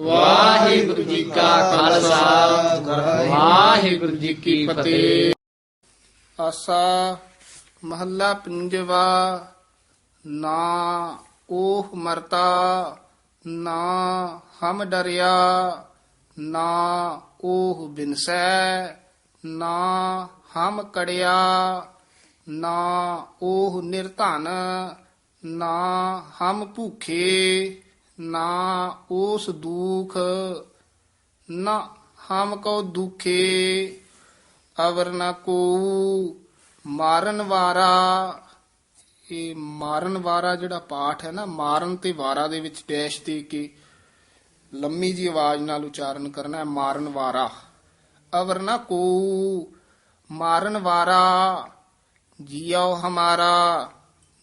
ਵਾਹਿਗੁਰੂ ਜੀ ਕਾ ਖਾਲਸਾ। ਵਾਹਿਗੁਰੂ ਜੀ ਕੀ ਫਤਿਹ। ਆਸਾ ਮਹੱਲਾ ਪੰਜਵਾ, ਨਾ ਉਹ ਮਰਤਾ, ਨਾ ਹਮ ਡਰਿਆ, ਨਾ ਉਹ ਬਿਨਸੈ, ਨਾ ਹਮ ਕੜਿਆ, ਨਾ ਉਹ ਨਿਰਧਨ, ਨਾ ਹਮ ਭੂਖੇ। ਨਾ ਉਸ ਦੁਖ, ਨਾ ਹਮ ਕੋ ਦੁਖੇ, ਅਵਰ ਨ ਕੋ ਮਾਰਨ ਵਾਰਾ। ਇਹ ਮਾਰਨ ਵਾਰਾ ਜਿਹੜਾ ਪਾਠ ਹੈ ਨਾ, ਮਾਰਨ ਤੇ ਵਾਰਾ ਦੇ ਵਿੱਚ ਡੈਸ਼ ਦੇ ਕੇ ਲੰਮੀ ਜੀ ਆਵਾਜ਼ ਨਾਲ ਉਚਾਰਨ ਕਰਨਾ ਹੈ, ਮਾਰਨ ਵਾਰਾ। ਅਵਰ ਨ ਕੋ ਮਾਰਨ ਵਾਰਾ ਜੀਉ ਹਮਾਰਾ,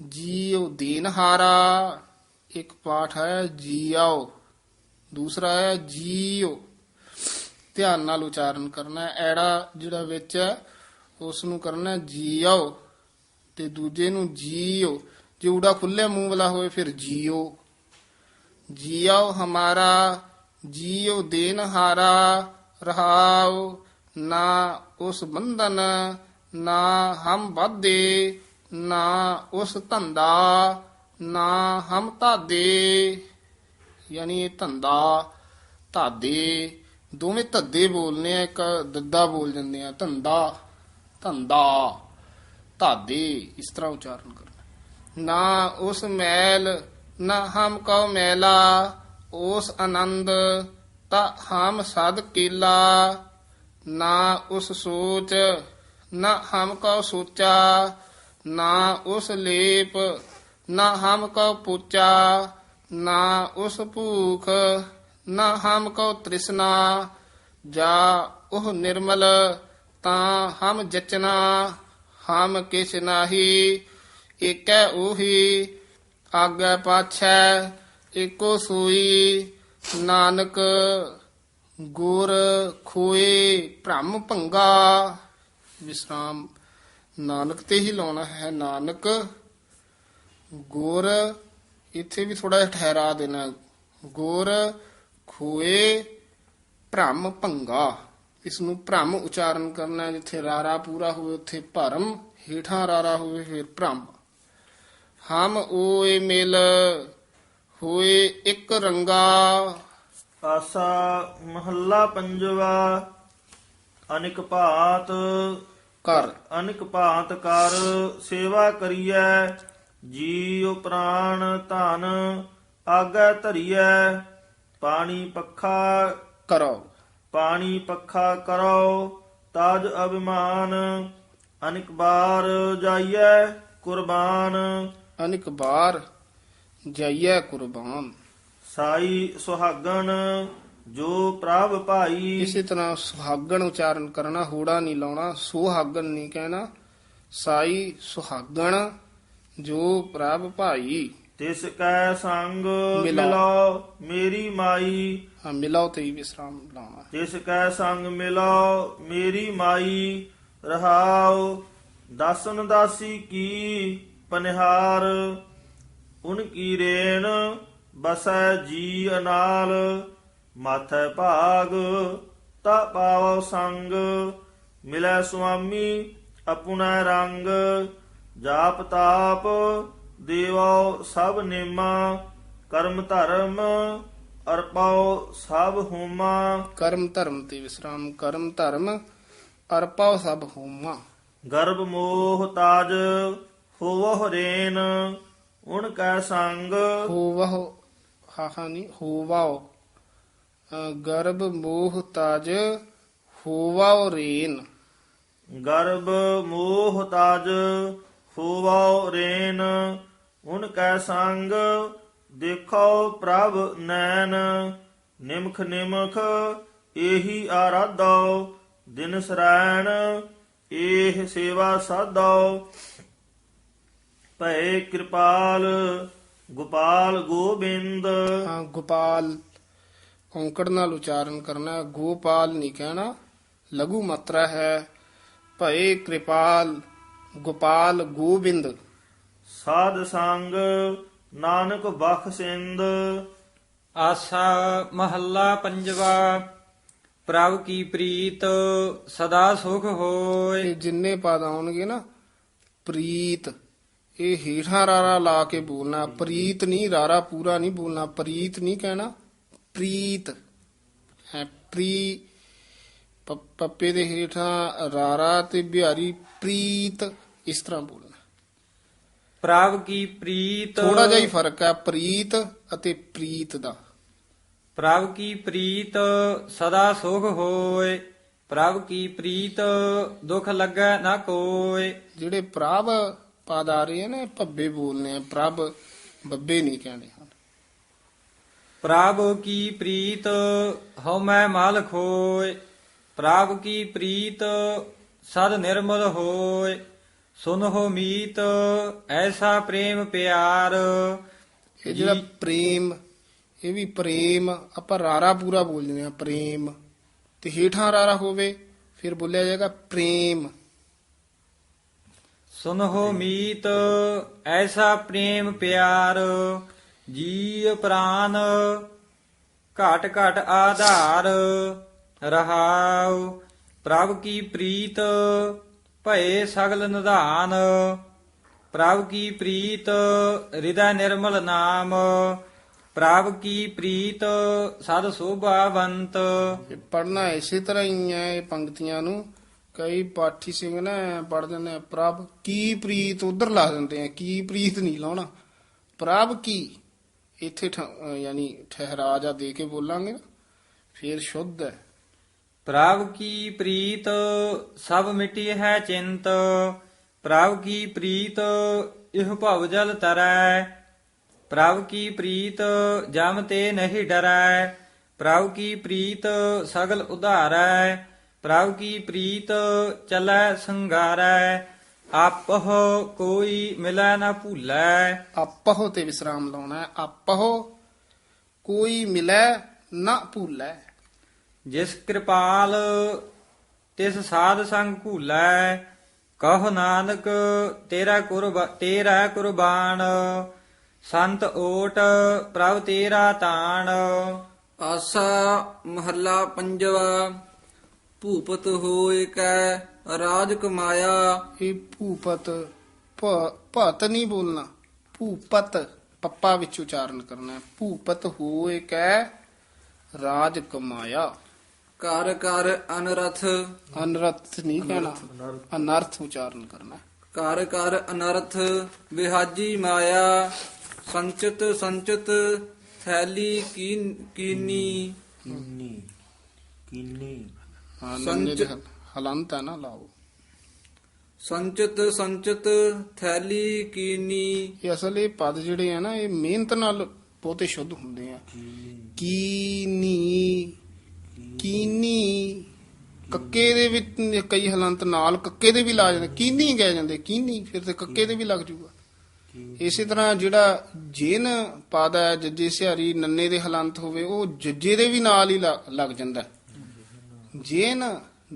ਜੀਉ ਦੀਨਹਾਰਾ ਇੱਕ ਪਾਠ ਹੈ ਜੀਉ ਦੂਸਰਾ ਹੈ ਜੀਉ ਧਿਆਨ ਨਾਲ ਉਚਾਰਨ ਕਰਨਾ ਹੈ। ਐੜਾ ਜਿਹੜਾ ਵਿੱਚ ਹੈ ਉਸ ਨੂੰ ਕਰਨਾ ਜੀਓ ਤੇ ਦੂਜੇ ਨੂੰ ਜੀਓ। ਜੇ ਊੜਾ ਖੁੱਲੇ ਮੂੰਹ ਵਾਲਾ ਹੋਵੇ, ਫਿਰ ਜੀਓ। ਜੀਓ ਹਮਾਰਾ, ਜੀਓ ਦੇਨ ਹਾਰਾ ਰਹਾਉ ਨਾ ਉਸ ਬੰਧਨ, ਨਾ ਹਮ ਵਾਦੇ ਨਾ ਉਸ ਧੰਦਾ। ਨਾ ਹਮ ਧਾਦੇ, ਯਾਨੀ ਇਹ ਧੰਦਾ ਧਾਦੇ, ਦੋਵੇਂ ਧੱਦੇ ਬੋਲਨੇ ਆ, ਇੱਕ ਦੱਦਾ ਬੋਲ ਜਾਂਦੇ ਆ, ਧੰਦਾ ਧੰਦਾ, ਧਾਦੇ, ਇਸ ਤਰ੍ਹਾਂ ਉਚਾਰਨ ਕਰਨਾ। ਨਾ ਉਸ ਮੈਲ, ਨਾ ਹਮ ਕਉ ਮੈਲਾ, ਉਸ ਆਨੰਦ, ਤਾ ਹਮ ਸਦ ਕੀਲਾ, ਨਾ ਉਸ ਸੋਚ, ਨਾ ਹਮ ਕਉ ਸੋਚਾ, ਨਾ ਉਸ ਲੇਪ ਨਾ ਹਮ ਕਉ ਪੂਚਾ, ਨਾ ਉਸ ਭੂਖ, ਨਾ ਹਮ ਕਉ ਤ੍ਰਿਸ਼ਨਾ, ਜਾ ਉਹ ਨਿਰਮਲ, ਤਾਂ ਹਮ ਜਚਨਾ, ਹਮ ਕਿਛ ਨਾਹੀ, ਏਕੈ ਉਹੀ ਆਗੇ ਪਾਛੈ, ਏਕੋ ਸੂਈ, ਨਾਨਕ ਗੁਰ ਖੋਏ ਭ੍ਰਮ ਭੰਗਾ। ਵਿਸਰਾਮ। ਨਾਨਕ ਤੇ ਹੀ ਲਾਉਣਾ ਹੈ ਨਾਨਕ। ਗੁਰ ਇੱਥੇ ਵੀ ਥੋੜਾ ਜਿਹਾ ਠਹਿਰਾ ਦੇਣਾ। ਗੁਰ ਖੋਏ ਭ੍ਰਮ ਭੰਗਾ। ਇਸ ਨੂੰ ਭ੍ਰਮ ਉਚਾਰਨ ਕਰਨਾ। ਜਿੱਥੇ ਰਾਰਾ ਪੂਰਾ ਹੋਵੇ ਉੱਥੇ ਭਰਮ ਹੀਠਾਂ ਰਾਰਾ ਹੋਵੇ ਫਿਰ ਭ੍ਰਮ। ਹਮ ਓਏ ਮਿਲ ਹੋਏ ਇੱਕ ਰੰਗਾ। ਆਸਾ ਮਹੱਲਾ ਪੰਜਵਾ ਅਨਿਕ ਭਾਤ। ਕਰ ਅਨਿਕ ਭਾਤ ਕਰ ਸੇਵਾ ਕਰੀਐ ਜੀਉ ਪ੍ਰਾਣ ਧਨ ਆਗੈ ਧਰੀਐ ਪਾਣੀ ਪੱਖਾ ਕਰੋ। ਪਾਣੀ ਪੱਖਾ ਕਰੋ ਤਾਜ ਅਭਿਮਾਨ ਅਨਿਕ ਬਾਰ ਜਾਈਐ ਕੁਰਬਾਨ। ਅਨਿਕ ਬਾਰ ਜਾਈਐ ਕੁਰਬਾਨ। ਸਾਈ ਸੁਹਾਗਣ ਜੋ ਪ੍ਰਭ ਭਾਈ। ਇਸੇ ਤਰ੍ਹਾਂ ਸੁਹਾਗਣ ਉਚਾਰਨ ਕਰਨਾ ਹੂੜਾ ਨਹੀਂ ਲਾਉਣਾ ਸੁਹਾਗਣ ਨਹੀਂ ਕਹਿਣਾ ਸਾਈ ਸੁਹਾਗਣ। ਜੋ ਪ੍ਰਭ ਭਾਈ ਤਿਸ ਕੈ ਸੰਗ ਮਿਲੋ। ਮਿਲੋ ਮੇਰੀ ਮਾਈ। ਹਾਂ ਮਿਲਾਓ ਤੇ ਵਿਸਰਾਮ ਲਾਉਣਾ। ਤਿਸ ਕੈ ਸੰਗ ਮਿਲੋ ਮੇਰੀ ਮਾਈ। ਰਹਾਉ ਦਾਸਨ ਦਾਸੀ ਕੀ ਪਨਿਹਾਰ। ਉਨ ਕੀ ਰੇਣ ਬਸੈ ਜੀ ਅਨਾਲ। ਮਾਥੈ ਭਾਗ ਤਾ ਪਾਵੋ ਸੰਗ। ਮਿਲੈ ਸੁਆਮੀ ਅਪੁਨੈ ਰੰਗ। ਜਾਪ ਤਾਪ ਦੇਵੋ ਸਭ ਨੇਮਾ ਕਰਮ ਧਰਮ ਅਰਪਾਉ ਸਭ ਹੋਮਾ। ਕਰਮ ਧਰਮ ਤੇ ਵਿਸਰਾਮ ਕਰਮ ਧਰਮ ਅਰਪਾਉ ਸਭ ਹੋਮਾ। ਗਰਭ ਮੋਹ ਤਾਜ ਹੋਵਹੁ ਰੇਨ ਉਨ ਕੈ ਸੰਗ। ਹੋਵਹੁ ਹਾਹਾ ਨਹੀਂ ਹੋਵਾਓ। ਅ, ਗਰਭ ਮੋਹ ਤਾਜ ਹੋਵਾਓ ਰੇਨ। ਗਰਭ ਮੋਹ ਤਾਜ ਹੋਵਹੁ ਰੇਨ ਉਨ ਕੈ ਸੰਗ ਦੇਖੋ ਪ੍ਰਭ ਨੈਣ। ਨਿਮਖ ਨਿਮਖ ਇਹੀ ਆਰਾਧੋ ਦਿਨ ਸਰਾਇਣ ਇਹ ਸੇਵਾ ਸਾਧੋ ਭਏ ਕਿਰਪਾਲ, ਗੋਪਾਲ ਗੋਬਿੰਦ। ਹਾਂ, ਗੋਪਾਲ, ਔਂਕੜ ਨਾਲ ਉਚਾਰਨ ਕਰਨਾ, ਗੋਪਾਲ ਨਹੀਂ ਕਹਿਣਾ, ਲਘੂ ਮਾਤਰਾ ਹੈ। ਭਏ ਕਿਰਪਾਲ ਗੋਪਾਲ ਗੋਬਿੰਦ। ਸਾਧ ਸੰਗ ਨਾਨਕ ਬਖਸ਼ਿੰਦ ਆਸਾ ਮਹੱਲਾ ਪੰਜਵਾ ਪ੍ਰਭ ਕੀ ਪ੍ਰੀਤ ਸਦਾ ਸੁਖ ਹੋਏ। ਇਹ ਜਿੰਨੇ ਪਦ ਆਉਣਗੇ ਨਾ ਪ੍ਰੀਤ ਇਹ ਹੀਠਾਂ ਰਾਰਾ ਲਾ ਕੇ ਬੋਲਣਾ। ਪ੍ਰੀਤ ਨਹੀਂ ਰਾਰਾ ਪੂਰਾ ਨਹੀਂ ਬੋਲਣਾ। ਪ੍ਰੀਤ ਨਹੀਂ ਕਹਿਣਾ ਪ੍ਰੀਤ। ਹੈ ਪ੍ਰੀ ਪੱਪੇ ਦੇ ਹੇਠਾਂ ਰਾਰਾ ਤੇ ਬਿਹਾਰੀ ਪ੍ਰੀਤ। ਇਸ ਤਰ੍ਹਾਂ ਬੋਲਣਾ। ਪ੍ਰਭ ਕੀ ਪ੍ਰੀਤ ਥੋੜਾ ਜਿਹਾ ਹੀ ਫ਼ਰਕ ਹੈ ਪ੍ਰੀਤ ਅਤੇ ਪ੍ਰੀਤ ਦਾ। ਪ੍ਰਭ ਕੀ ਪ੍ਰੀਤ ਸਦਾ ਸੁਖ ਹੋਏ ਪ੍ਰਭ ਕੀ ਪ੍ਰੀਤ ਦੁਖ ਲੱਗੈ ਨਾ ਕੋਏ। ਜਿਹੜੇ ਪ੍ਰਭ ਪਦ ਆ ਰਹੇ ਨੇ ਭੱਬੇ ਬੋਲਨੇ ਆ ਪ੍ਰਭ ਬੱਬੇ ਨਹੀਂ ਕਹਿਣੇ ਹਨ। ਪ੍ਰਭ ਕੀ ਪ੍ਰੀਤ ਹਉ ਮੈਂ ਮਲ ਖੋਏ ਪ੍ਰਭ ਕੀ ਪ੍ਰੀਤ ਸਦ ਨਿਰਮਲ ਹੋਏ। ਸੁਨਹੁ ਮੀਤ ਐਸਾ ਪ੍ਰੇਮ ਪਿਆਰ। ਇਹ ਜਿਹੜਾ ਪ੍ਰੇਮ ਇਹ ਵੀ ਪ੍ਰੇਮ ਆਪਾਂ ਰਾਰਾ ਪੂਰਾ ਬੋਲਦੇ ਆ ਪ੍ਰੇਮ। ਤੇ ਹੇਠਾਂ ਰਾਰਾ ਹੋਵੇ ਫਿਰ ਬੋਲਿਆ ਜਾਏਗਾ ਪ੍ਰੇਮ। ਸੁਨਹੁ ਮੀਤ ਐਸਾ ਪ੍ਰੇਮ ਪਿਆਰ। ਜੀ ਪ੍ਰਾਨ ਘਟ ਘਟ ਆਧਾਰ। ਰਹਾਉ ਪ੍ਰਭ ਕੀ ਪ੍ਰੀਤ ਭਏ ਸਗਲ ਨਿਧਾਨ, ਪ੍ਰਭ ਕੀ ਪ੍ਰੀਤ ਹਿਰਦੈ ਨਿਰਮਲ ਨਾਮ, ਪ੍ਰਭ ਕੀ ਪ੍ਰੀਤ ਸਦ ਸੋਭਾਵੰਤ ਪੜਨਾ ਇਸੇ ਤਰ੍ਹਾਂ ਹੀ ਹੈ ਇਹ ਪੰਕਤੀਆਂ ਨੂੰ। ਕਈ ਪਾਠੀ ਸਿੰਘ ਨਾ ਪੜ ਦਿੰਦੇ ਪ੍ਰਭ ਕੀ ਪ੍ਰੀਤ ਉਧਰ ਲਾ ਦਿੰਦੇ ਆ, ਕੀ ਪ੍ਰੀਤ ਨਹੀਂ ਲਾਉਣਾ। ਪ੍ਰਭ ਕੀ? ਇੱਥੇ ਯਾਨੀ ਠਹਿਰਾ ਜਾ ਦੇ ਕੇ ਬੋਲਾਂਗੇ ਨਾ, ਫਿਰ ਸ਼ੁੱਧ ਹੈ। ਪ੍ਰਭ ਕੀ ਪ੍ਰੀਤ, ਸਭ ਮਿਟੀ ਹੈ ਚਿੰਤ। ਪ੍ਰਭ ਕੀ ਪ੍ਰੀਤ, ਇਹ ਭਵ ਜਲ ਤਰੈ। ਪ੍ਰਭ ਕੀ ਪ੍ਰੀਤ, ਜਮ ਤੇ ਨਹੀਂ ਡਰੈ। ਪ੍ਰਭ ਕੀ ਪ੍ਰੀਤ, ਸਗਲ ਉਧਾਰੈ। ਪ੍ਰਭ ਕੀ ਪ੍ਰੀਤ, ਚਲੈ ਸੰਗਾਰੈ। ਆਪਹ ਕੋਈ ਮਿਲੈ ਨਾ ਭੂਲੈ। ਆਪਹੁ ਤੇ ਵਿਸਰਾਮ ਲਾਉਣਾ ਹੈ। ਕੋਈ ਮਿਲੈ ਨਾ ਭੂਲੈ। ਜਿਸ ਕਿਰਪਾਲ ਤਿਸ ਸਾਧ ਸੰਗ ਭੂਲੈ ਕਹ ਨਾਨਕ ਤੇਰਾ ਕੁਰਬ ਤੇਰਾ ਕੁਰਬਾਨ। ਸੰਤ ਓਟ ਪ੍ਰਭ ਤੇਰਾ ਤਾਣ। ਆਸਾ ਮਹੱਲਾ ਪੰਜਵਾ ਭੂਪਤ ਹੋਏ ਕੈ ਰਾਜ ਕਮਾਇਆ। ਇਹ ਭੂਪਤ ਭਤ ਨਹੀਂ ਬੋਲਣਾ। ਭੂਪਤ ਪੱਪਾ ਵਿੱਚ ਉਚਾਰਨ ਕਰਨਾ। ਹੈ ਭੂਪਤ ਹੋਏ ਕੈ ਰਾਜ ਕਮਾਇਆ। ਕਰ ਕਰ ਅਨਰਥ। ਅਨਰਥ ਨਹੀਂ ਕਹਿਣਾ। ਅਨਰਥ। ਉਚਾਰਨ ਕਰਨਾ। ਕਰ ਕਰ ਅਨਰਥ ਵਿਹਾਜੀ ਮਾਇਆ। ਸੰਚਿਤ ਸੰਚਿਤ ਥੈਲੀ ਕੀਨ ਕੀਨੀ। ਕੀਨੀ। ਕੀਨੀ। ਹਾਂ ਨੰਨੇ ਦੇ ਸੰਚ- ਹਲ- ਹਲੰਤ ਹੈ ਨਾ ਲਾਓ। ਸੰਚਿਤ ਸੰਚਿਤ ਥੈਲੀ ਕੀਨੀ। ਇਹ ਅਸਲ ਇਹ ਪਦ ਜਿਹੜੇ ਆ ਨਾ ਇਹ ਮਿਹਨਤ ਨਾਲ ਬਹੁਤੇ ਸ਼ੁੱਧ ਹੁੰਦੇ ਆ। ਕੀਨੀ। ਕੀਨੀ, ਕੱਕੇ ਦੇ ਵਿੱਚ ਕਈ ਹਲੰਤ ਨਾਲ ਕੱਕੇ ਦੇ ਵੀ ਲਾ ਜਾਂਦੇ, ਕੀਨੀ ਕਹਿ ਜਾਂਦੇ, ਕੀਨੀ, ਫਿਰ ਤੇ ਕੱਕੇ ਦੇ ਵੀ ਲੱਗ ਜੂਗਾ। ਇਸੇ ਤਰ੍ਹਾਂ ਜਿਹੜਾ ਜੇਨ ਪਦ ਹੈ, ਜੱਜੇ ਸਿਹਾਰੀ ਨੰਨੇ ਦੇ ਹਲੰਤ ਹੋਵੇ, ਉਹ ਜੱਜੇ ਦੇ ਵੀ ਨਾਲ ਹੀ ਲੱਗ ਜਾਂਦਾ ਜੇਨ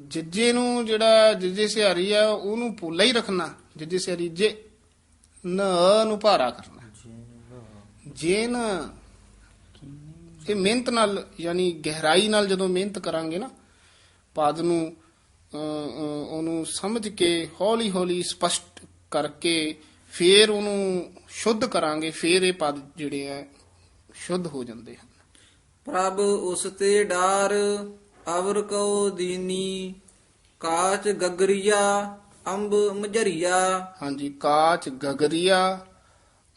ਜੱਜੇ ਨੂੰ ਜਿਹੜਾ ਜੱਜੇ ਸਿਹਾਰੀ ਆ ਉਹਨੂੰ ਪੋਲਾ ਹੀ ਰੱਖਣਾ, ਜੱਜੇ ਸਿਹਾਰੀ ਜੇ ਨ ਨੂੰ ਭਾਰਾ ਕਰਨਾ। ਜੇਨ ਇਹ ਮਿਹਨਤ ਨਾਲ ਯਾਨੀ ਗਹਿਰਾਈ ਨਾਲ ਜਦੋਂ ਮਿਹਨਤ ਕਰਾਂਗੇ ਨਾ ਪਦ ਨੂੰ ਉਹਨੂੰ ਸਮਝ ਕੇ ਹੌਲੀ ਹੌਲੀ ਸਪਸ਼ਟ ਕਰਕੇ ਫੇਰ ਉਹਨੂੰ ਸ਼ੁੱਧ ਕਰਾਂਗੇ ਫੇਰ ਇਹ ਪਦ ਜਿਹੜੇ ਆ ਸ਼ੁੱਧ ਹੋ ਜਾਂਦੇ ਹਨ। ਪ੍ਰਭ ਉਸ ਤੇ ਡਾਰ ਅਵਰ ਕੋ ਦੀਨੀ ਕਾਚ ਗਗਰੀਆ ਅੰਬ ਮਜਰੀਆ ਹਾਂਜੀ ਕਾਚ ਗਗਰੀਆ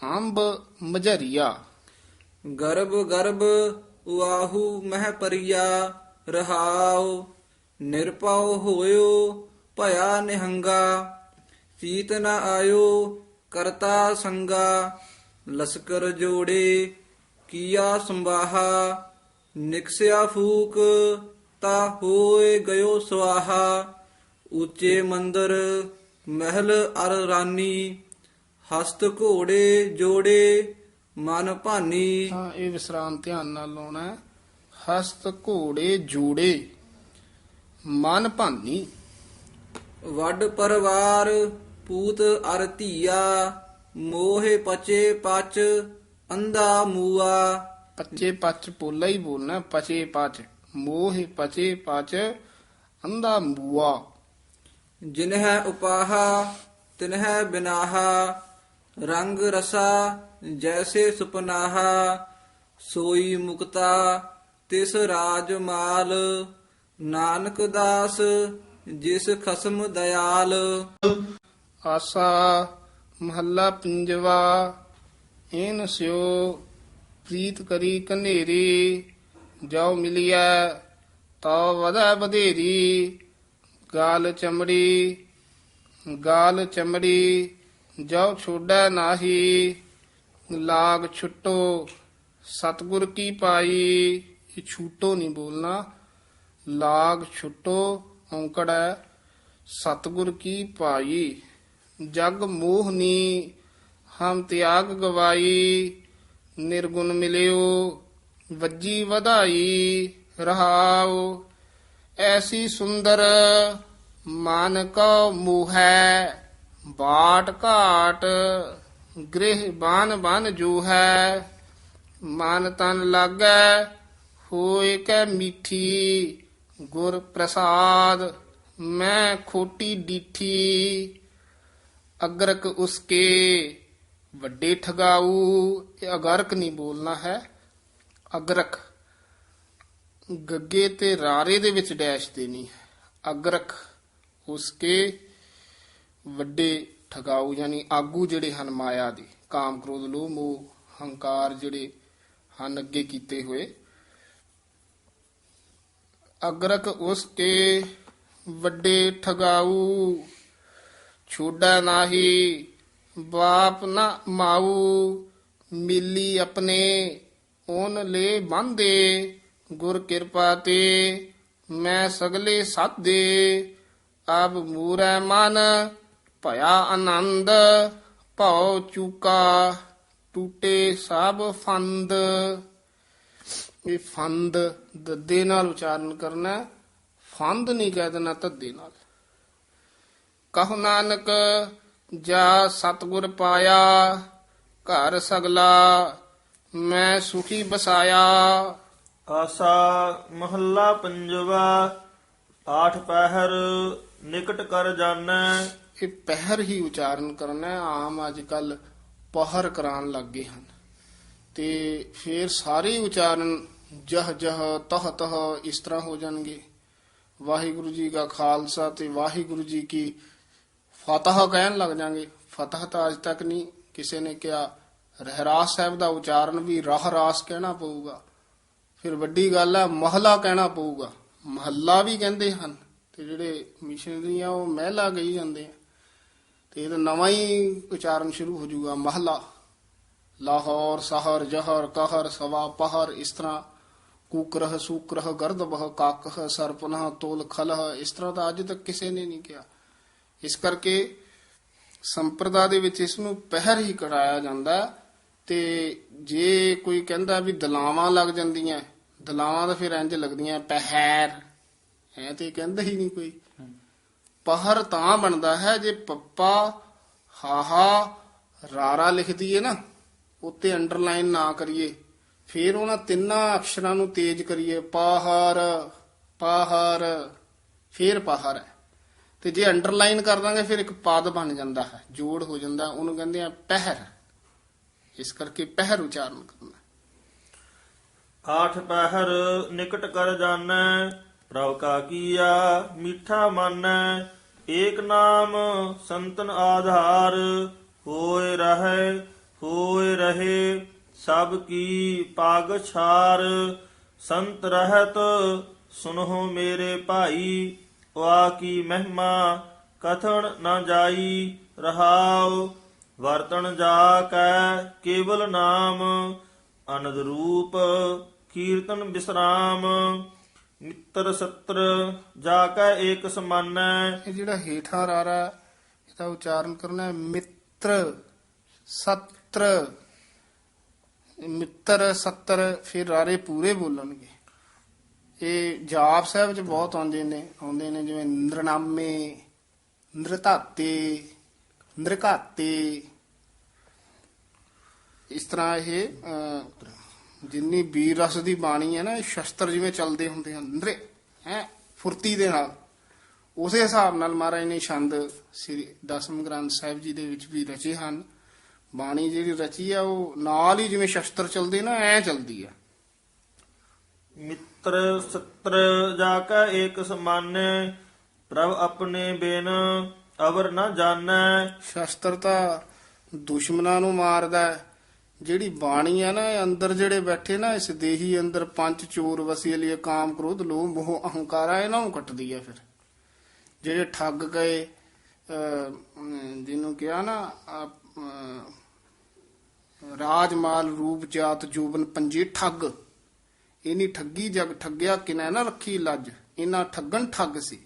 ਅੰਬ ਮਜਰੀਆ ਗਰਭ ਗਰਭ ਉਆਹੂ ਮਹਿ ਪਰਿਆ ਰਹਾਉ, ਨਿਰਪਉ ਹੋਇਓ ਭਇਆ ਨਿਹੰਗਾ ਚੀਤ ਨ ਆਇਓ ਕਰਤਾ ਸੰਗਾ, ਲਸਕਰ ਜੋੜੇ ਕੀਆ ਸੰਵਾਹਾ, ਨਿਕਸਿਆ ਫੂਕ ਤਾ ਹੋਏ ਗਇਓ ਸਵਾਹਾ, ਉੱਚੇ ਮੰਦਰ ਮਹਿਲ ਅਰ ਰਾਨੀ, ਹਸਤ ਘੋੜੇ ਜੋੜੇ ਮਨ ਭਾਨੀ। ਹਾਂ ਇਹ ਵਿਸਰਾਮ ਧਿਆਨ ਨਾਲ ਲਾਉਣਾ ਹੈ। ਹਸਤ ਘੋੜੇ ਜੋੜੇ ਮਨ ਭਾਨੀ। ਵੱਡ ਪਰਵਾਰ ਪੂਤ ਅਰ ਧੀਆ ਮੋਹੇ ਪਚੇ ਪਚ ਅੰਧਾ ਮੂਆ। ਪੱਚੇ ਪਚ ਪੋਲਾ ਹੀ ਬੋਲਣਾ ਪਚੇ ਪਚ। ਮੋਹ ਪਚੇ ਪਚ ਅੰਧਾ ਮੂਆ। ਜਿਨਹਿ ਉਪਾਹਾ ਤਿਨਹਿ ਬਿਨਾਹਾ। ਰੰਗ ਰਸਾ ਜੈਸੇ ਸੁਪਨਾਹਾ, ਸੋਈ ਮੁਕਤਾ, ਤਿਸ ਰਾਜ ਮਾਲ, ਨਾਨਕ ਦਾਸ, ਜਿਸ ਖਸਮ ਦਇਆਲ। ਆਸਾ ਮਹੱਲਾ ਪੰਜਵਾ, ਏਨ ਸਿਓ ਪ੍ਰੀਤ ਕਰੀ ਕਨੇਰੀ ਜਾਉ ਮਿਲਿਆ ਤਾ ਵਦਾ ਬਧੇਰੀ ਗਾਲ ਚਮੜੀ ਗਾਲ ਚਮੜੀ ਜਾਉ ਛੋੜੈ ਨਾਹੀ, ਲਾਗ ਛੁੱਟੋ, ਸਤਗੁਰ ਕੀ ਪਾਈ, ਇਹ ਛੂਟੋ ਨਹੀਂ ਬੋਲਣਾ। ਲਾਗ ਛੁੱਟੋ, ਔਂਕੜ ਹੈ, ਸਤਗੁਰ ਕੀ ਪਾਈ। ਜਗ ਮੋਹਨੀ ਹਮ ਤਿਆਗ ਗਵਾਈ। ਨਿਰਗੁਣ ਮਿਲਿਓ, ਵੱਜੀ ਵਧਾਈ, ਰਹਾਉ। ਐਸੀ ਸੁੰਦਰ ਮਨ ਕੋ ਮੋਹੈ ਬਾਟ ਘਾਟ ਗ੍ਰਹਿ ਬਾਨ ਬਨ ਜੋ ਹੈ, ਮਨ ਤਨ ਲਾਗੈ ਹੋਏ ਕੈ ਮੀਠੀ ਗੁਰ ਪ੍ਰਸਾਦ, ਮੈਂ ਖੋਟੀ ਡੀਠੀ, ਅਗਰਕ ਉਸਕੇ ਵੱਡੇ ਠਗਾਊ, ਇਹ ਅਗਰਕ ਨਹੀਂ ਬੋਲਣਾ ਹੈ, ਅਗਰਕ ਗੱਗੇ ਤੇ ਰਾਰੇ ਦੇ ਵਿੱਚ ਡੈਸ਼ ਦੇਣੀ ਹੈ, ਅਗਰਕ ਉਸਕੇ ਵੱਡੇ ਠਗਾਊ ਯਾਨੀ ਆਗੂ ਜਿਹੜੇ ਹਨ ਮਾਇਆ ਦੇ, ਕਾਮ ਕ੍ਰੋਧ, ਲੋਭ, ਮੋਹ, ਹੰਕਾਰ ਜਿਹੜੇ ਹਨ ਅੱਗੇ ਕੀਤੇ ਹੋਏ। ਅਗਰਕ ਉਸਕੇ ਵੱਡੇ ਠਗਾਊ ਛੋੜਾ ਨਾਹੀ, ਬਾਪ ਨਾ ਮਾਊ, ਮਿਲੀ ਆਪਣੇ, ਓਨ ਲੈ ਬੰਦੇ, ਗੁਰ ਕਿਰਪਾ ਤੇ ਮੈਂ ਸਗਲੇ ਸਾਧੇ ਅਬ ਮੂਰੈ ਮਨ ਭਇਆ ਆਨੰਦ, ਭਉ ਚੁਕਾ ਟੂਟੇ ਸਭ ਫੰਦ। ਇਹ ਫੰਦ ਦੱਦੇ ਨਾਲ ਉਚਾਰਨ ਕਰਨਾ ਫੰਦ ਨਹੀਂ ਕਹਿ ਦੇਣਾ, ਧੱਦੇ ਨਾਲ। ਕਹੋ ਨਾਨਕ, ਜਾ ਸਤਗੁਰ ਪਾਇਆ, ਘਰ ਸਗਲਾ, ਮੈਂ ਸੁਖੀ ਬਸਾਇਆ। ਆਸਾ ਮਹੱਲਾ ਪੰਜਵਾ ਆਠ ਪਹਿਰ ਨਿਕਟ ਕਰ ਜਾਣੈ। ਇਹ ਪਹਿਰ ਹੀ ਉਚਾਰਨ ਕਰਨਾ ਆਮ ਅੱਜ ਕੱਲ ਪਹਰ ਕਰਾਨ ਲੱਗੇ ਹਨ। ਤੇ ਫਿਰ ਸਾਰੇ ਉਚਾਰਨ ਜਹ ਜਹ, ਤਹ ਤਹ ਇਸ ਤਰ੍ਹਾਂ ਹੋ ਜਾਣਗੇ। ਵਾਹਿਗੁਰੂ ਜੀ ਦਾ ਖਾਲਸਾ ਤੇ ਵਾਹਿਗੁਰੂ ਜੀ ਕੀ ਫਤਹ ਕਹਿਣ ਲੱਗ ਜਾਣਗੇ। ਫਤਹ ਤਾਂ ਅੱਜ ਤੱਕ ਨਹੀਂ, ਕਿਸੇ ਨੇ ਕਿਹਾ, ਰਹਿਰਾਸ ਸਾਹਿਬ ਦਾ ਉਚਾਰਨ ਵੀ ਰਾਹ ਰਾਸ ਕਹਿਣਾ ਪਊਗਾ। ਫਿਰ ਵੱਡੀ ਗੱਲ ਹੈ, ਮਹਲਾ ਕਹਿਣਾ ਪਊਗਾ। ਮਹੱਲਾ ਵੀ ਕਹਿੰਦੇ ਹਨ ਤੇ ਜਿਹੜੇ ਮਿਸ਼ਨਰੀ ਆ ਉਹ ਮਹਿਲਾ ਗਈ ਜਾਂਦੇ ਆ। ਤੇ ਇਹਦਾ ਨਵਾਂ ਹੀ ਉਚਾਰਨ ਸ਼ੁਰੂ ਹੋ ਜਾਊਗਾ। ਮਹਲਾ, ਲਾਹੌਰ, ਸਹਰ, ਜਹਰ, ਕਹਿਰ, ਸਵਾ, ਪਹਰ, ਇਸ ਤਰ੍ਹਾਂ ਕੂਕਰਹ, ਸੂਕਰਹ ਗਰਦਬਹ ਕਾਕਹ, ਸਰਪਨਹ ਤੋਲ ਖਲਹ ਇਸ ਤਰ੍ਹਾਂ ਦਾ ਅੱਜ ਤੱਕ ਕਿਸੇ ਨੇ ਨਹੀਂ ਕਿਹਾ। ਇਸ ਕਰਕੇ ਸੰਪਰਦਾ ਦੇ ਵਿੱਚ ਇਸ ਨੂੰ ਪਹਿਰ ਹੀ ਕਰਾਇਆ ਜਾਂਦਾ ਤੇ ਜੇ ਕੋਈ ਕਹਿੰਦਾ ਵੀ ਦਲਾਵਾਂ ਲੱਗ ਜਾਂਦੀਆਂ, ਦਲਾਵਾਂ ਤਾਂ ਫਿਰ ਇੰਜ ਲੱਗਦੀਆਂ, ਪਹਿਰ, ਹੈ ਤੇ ਕਹਿੰਦਾ ਹੀ ਨਹੀਂ ਕੋਈ। ਪਹਰ ਤਾਂ ਬਣਦਾ ਹੈ ਜੇ ਪੱਪਾ ਹਾਹਾ ਰਾਰਾ ਲਿਖ ਦਈਏ ਨਾ, ਉੱਤੇ ਅੰਡਰਲਾਈਨ ਨਾ ਕਰੀਏ, ਫਿਰ ਉਹਨਾਂ ਤਿੰਨਾਂ ਅਕਸ਼ਰਾਂ ਨੂੰ ਤੇਜ਼ ਕਰੀਏ, ਪਾਹਰ ਪਾਹਰ, ਫਿਰ ਪਾਹਰ ਹੈ। ਤੇ ਜੇ ਅੰਡਰਲਾਈਨ ਕਰ ਦਾਂਗੇ, ਫਿਰ ਇੱਕ ਪਾਦ ਬਣ ਜਾਂਦਾ ਹੈ, ਜੋੜ ਹੋ ਜਾਂਦਾ, ਉਹਨੂੰ ਕਹਿੰਦੇ ਆ ਪਹਿਰ। ਇਸ ਕਰਕੇ ਪਹਿਰ ਉਚਾਰਨ ਕਰਨਾ ਆਠ ਪਹਿਰ ਨਿਕਟ ਕਰ ਜਾਣੈ ਪ੍ਰਭ ਕਾ ਕੀਆ, ਮਿੱਠਾ ਮਾਨੈ, ਏਕ ਨਾਮ ਸੰਤਨ ਆਧਾਰ, ਹੋਏ ਰਹੇ ਹੋਏ ਰਹੇ, ਸਭ ਕੀ ਪਾਗਛਾਰ, ਸੰਤ ਰਹਿਤ, ਸੁਨਹੁ ਮੇਰੇ ਭਾਈ ਵਾ ਕੀ ਮਹਿਮਾ, ਕਥਨ ਨਾ ਜਾਈ, ਰਹਾਉ ਵਰਤਣ ਜਾ ਕੈ ਕੇਵਲ ਨਾਮ, ਅਨੰਦ ਰੂਪ ਕੀਰਤਨ ਵਿਸਰਾਮ ਮਿੱਤਰ ਸਤਰ ਜਾ ਕੈ ਏਕ ਸਮਾਨੈ। ਇਹ ਜਿਹੜਾ ਹੇਠਾਂ ਰਾਰਾ ਇਹਦਾ ਉਚਾਰਨ ਕਰਨਾ ਹੈ ਮਿੱਤਰ ਸਤਰ। ਮਿੱਤਰ ਸਤਰ ਫਿਰ ਰਾਰੇ ਪੂਰੇ ਬੋਲਣਗੇ। ਇਹ ਜਾਪ ਸਾਹਿਬ ਚ ਬਹੁਤ ਆਉਂਦੇ ਨੇ ਆਉਂਦੇ ਨੇ ਜਿਵੇਂ ਨਿਰਨਾਮੇ ਨਿਰਧਾਤੇ ਨਿਰਘਾਤੇ ਇਸ ਤਰ੍ਹਾਂ ਇਹ ਅਹ, ਜਿੰਨੀ ਵੀਰ ਰਸ ਦੀ ਬਾਣੀ ਹੈ ਨਾ ਇਹ ਸ਼ਸਤਰ ਜਿਵੇਂ ਚੱਲਦੇ ਹੁੰਦੇ ਹਨ ਅੰਦਰੇ ਹੈ ਫੁਰਤੀ ਦੇ ਨਾਲ। ਉਸੇ ਹਿਸਾਬ ਨਾਲ ਮਹਾਰਾਜ ਨੇ ਛੰਦ ਸ੍ਰੀ ਦਸਮ ਗ੍ਰੰਥ ਸਾਹਿਬ ਜੀ ਦੇ ਵਿੱਚ ਵੀ ਰਚੇ ਹਨ। ਬਾਣੀ ਜਿਹੜੀ ਰਚੀ ਆ ਉਹ ਨਾਲ ਹੀ ਜਿਵੇਂ ਸ਼ਸਤਰ ਚੱਲਦੇ ਨਾ ਐ ਚੱਲਦੀ ਆ। ਮਿੱਤਰ ਸਤਰ ਜਾ ਕੈ ਏਕ ਸਮਾਨੈ ਪ੍ਰਭ ਆਪਣੇ ਬਿਨ ਅਵਰ ਨਾ ਜਾਣੈ। ਸ਼ਸਤਰ ਤਾਂ ਦੁਸ਼ਮਣਾਂ ਨੂੰ ਮਾਰਦਾ ਹੈ। ਜਿਹੜੀ ਬਾਣੀ ਆ ਨਾ ਅੰਦਰ ਜਿਹੜੇ ਬੈਠੇ ਨਾ, ਇਸ ਦੇਹੀ ਅੰਦਰ ਪੰਜ ਚੋਰ ਵਸੀ ਲਈ ਕਾਮ ਕ੍ਰੋਧ, ਲੋਭ, ਮੋਹ, ਅਹੰਕਾਰਾ ਇਹਨਾਂ ਨੂੰ ਕੱਟਦੀ ਹੈ ਫਿਰ। ਜਿਹੜੇ ਠੱਗ ਗਏ ਜਿਹਨੂੰ ਕਿਹਾ ਨਾ ਰਾਜਮਾਲ ਰੂਪ ਜਾਤ ਜੋਬਨ ਪੰਜੇ ਠੱਗ। ਇਨੀ ਠੱਗੀ ਜਗ, ਠੱਗਿਆ ਕਿਨੈ ਨਾ ਰੱਖੀ ਲੱਜ। ਇਹਨਾਂ ਠੱਗਣ ਠੱਗ ਸੀ।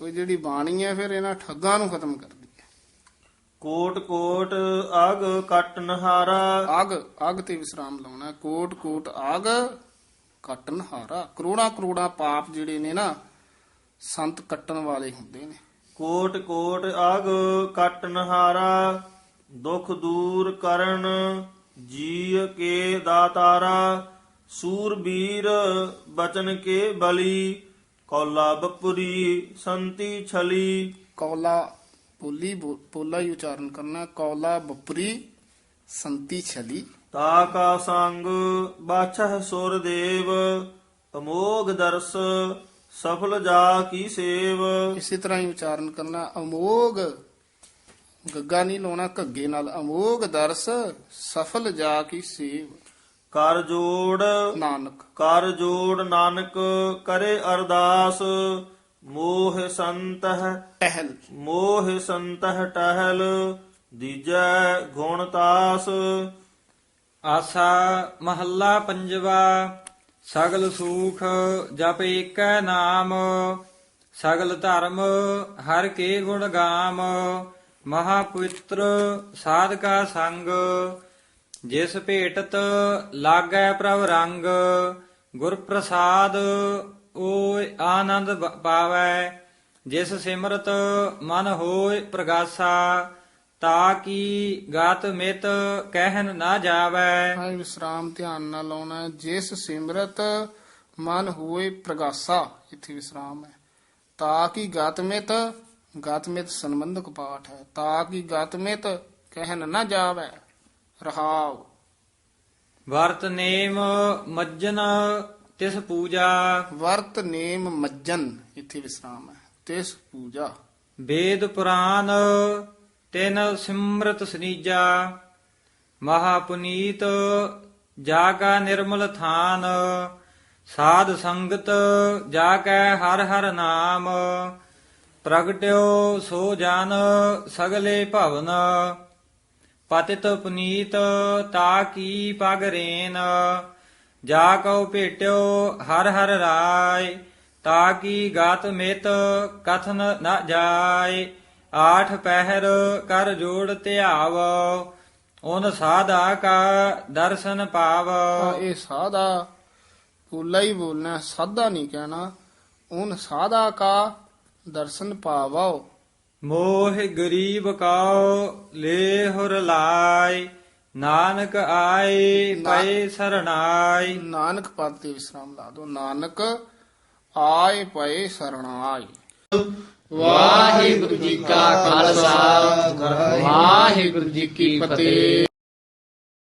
ਉਹ ਜਿਹੜੀ ਬਾਣੀ ਹੈ ਫਿਰ ਇਹਨਾਂ ਠੱਗਾਂ ਨੂੰ ਖਤਮ ਕਰ ਕੋਟ ਕੋਟ ਅਗ ਕਟ ਨਹਾਰਾ। ਆਗ ਆਗ ਤੇ ਵਿਸਰਾਮ ਲਾਉਣਾ ਹੈ। ਕੋਟ ਕੋਟ ਆਗ ਕੱਟਣ ਹਾਰਾ ਕਰੋੜਾਂ ਕਰੋੜਾਂ ਪਾਪ ਜਿਹੜੇ ਨੇ ਨਾ ਸੰਤ ਕੱਟਣ ਵਾਲੇ ਹੁੰਦੇ ਨੇ। ਕੋਟ ਕੋਟ ਅਗ ਕਟ ਨਹਾਰਾ। ਦੁਖ ਦੂਰ ਕਰਨ ਜੀਅ ਕੇ ਦਾਤਾਰਾ। ਸੂਰਬੀਰ ਬਚਨ ਕੇ ਬਲੀ। ਕੌਲਾ ਬਪੁਰੀ ਸੰਤੀ ਛਲੀ। ਕੌਲਾ ਬੋ- ਪੋਲਾ ਹੀ ਉਚਾਰਨ ਕਰਨਾ ਕੌਲਾ ਬਪਰੀ ਸੰਤੀ ਛਲੀ। ਤਾ ਕਾ ਸੰਗ ਬਾਛਹ ਸੁਰ ਦੇਵ ਅਮੋਗ ਦਰਸ ਸਫਲ ਜਾ ਕੀ ਸੇਵ। ਇਸੇ ਤਰ੍ਹਾਂ ਹੀ ਉਚਾਰਨ ਕਰਨਾ ਅਮੋਗ ਗੱਗਾ ਨਹੀਂ ਲਾਉਣਾ ਘੱਗੇ ਨਾਲ ਅਮੋਗ ਦਰਸ ਸਫਲ ਜਾ ਕੀ ਸੇਵ। ਕਰ ਜੋੜ ਨਾਨਕ। ਕਰ ਜੋੜ ਨਾਨਕ ਕਰੇ ਅਰਦਾਸ। ਮੋਹ ਸੰਤਹ ਟਹਿਲ। ਮੋਹ ਸੰਤਹ ਟਹਿਲ ਦੀਜੈ ਗੁਣ ਤਾਸ। ਆਸਾ ਮਹੱਲਾ ਪੰਜਵਾ ਸਗਲ ਸੂਖ ਜਪ ਏਕੈ ਨਾਮ। ਸਗਲ ਧਰਮ ਹਰ ਕੇ ਗੁਣ ਗਾਮ। ਮਹਾ ਪਵਿੱਤਰ ਸਾਧਕਾ ਸੰਗ ਜਿਸ ਭੇਟਤ ਲਾਗੈ ਪ੍ਰਭ ਰੰਗ। ਗੁਰ ਪ੍ਰਸਾਦ ਓਇ ਆਨੰਦ ਪਾਵੈ ਜਿਸ ਸਿਮਰਤ ਮਨ ਹੋਇ ਪ੍ਰਗਾਸਾ ਤਾ ਕੀ ਗਾਤ ਮਿਤ ਕਹਿਨ ਨਾ ਜਾਵੈ। ਹਾਂ ਵਿਸਰਾਮ ਧਿਆਨ ਨਾਲ ਲਾਉਣਾ। ਜਿਸ ਸਿਮਰਤ ਮਨ ਹੋਏ ਪ੍ਰਗਾਸਾ ਇੱਥੇ ਵਿਸਰਾਮ ਹੈ। ਤਾਂ ਕੀ ਗਤਮਿਤ ਗਤਮਿਤ ਸੰਬੰਧਕ ਪਾਠ ਹੈ। ਤਾਂ ਕੀ ਗਤਮਿਤ ਕਹਿਨ ਨਾ ਜਾਵੇ। ਰਹਾਉ। ਵਰਤ ਨੇਮ ਮੱਜਨ ਤਿਸ ਪੂਜਾ। ਵਰਤ ਨੇਮ ਮੱਜਨ ਇੱਥੇ ਵਿਸਰਾਮ ਹੈ। ਤਿਸ ਪੂਜਾ। ਵੇਦ ਪੁਰਾਨ ਤਿਨ ਸਿਮਰਤ ਸਨੀਜਾ। ਮਹਾ ਪੁਨੀਤ ਜਾ ਕਾ ਨਿਰਮਲ ਥਾਨ। ਸਾਧ ਸੰਗਤ ਜਾ ਕੈ ਹਰ ਹਰ ਨਾਮ। ਪ੍ਰਗਟਿਓ ਸੋ ਜਨ ਸਗਲੇ ਭਵਨ। ਪਤਿਤ ਪੁਨੀਤ ਤਾ ਕੀ ਪਗ ਰੇਨ। ਜਾ ਕਉ ਭੇਟਿਓ ਹਰ ਹਰ ਰਾਏ ਤਾ ਕੀ ਗਾਤ ਮਿਤ ਕਥਨ ਨ ਜਾਏ ਆਠ ਪਹਿਰ ਕਰ ਜੋੜ ਧਿਆਵ ਓਨ ਸਾਧਾ ਕਾ ਦਰਸ਼ਨ ਪਾਵ। ਇਹ ਸਾਦਾ ਪੂਲਾ ਹੀ ਬੋਲਣਾ ਸਾਦਾ ਨਹੀਂ ਕਹਿਣਾ ਉਹਨ ਸਾਦਾ ਕਾ ਦਰਸ਼ਨ ਪਾਵੋ। ਮੋਹ ਗਰੀਬ ਕਾਉ ਲੈ ਹੁਰ ਨਾਨਕ ਆਏ ਪਏ ਸਰਣਾਈ। ਨਾਨਕ ਪਦ ਤੇ ਵਿਸਰਾਮ ਲਾ ਦੋ ਨਾਨਕ ਆਏ ਪਏ ਸਰਣਾਈ। ਵਾਹਿਗੁਰੂ ਜੀ ਕਾ ਖਾਲਸਾ। ਵਾਹਿਗੁਰੂ ਜੀ ਕੀ ਫਤਿਹ।